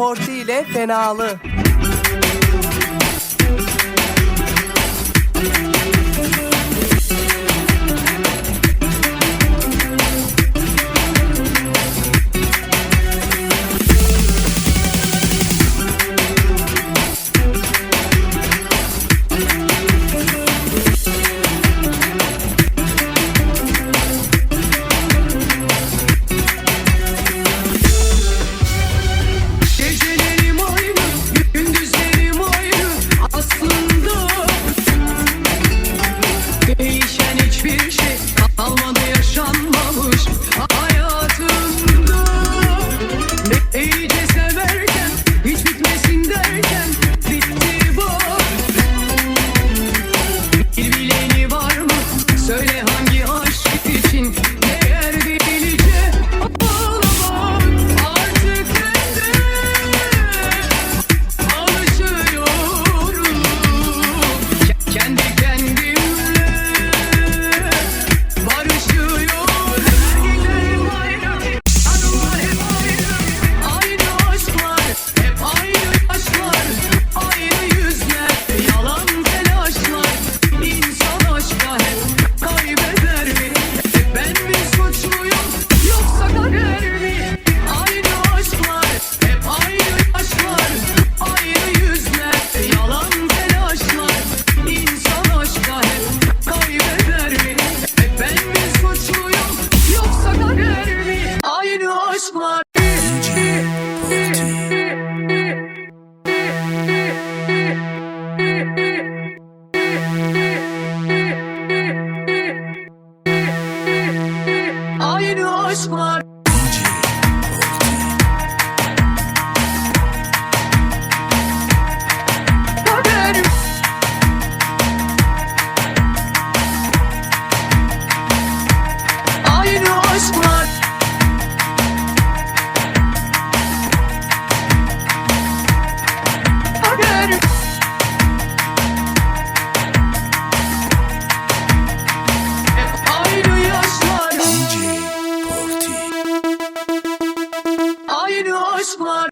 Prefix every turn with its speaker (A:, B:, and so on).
A: Porti ile Fenalı.
B: squad. Aynı aşklar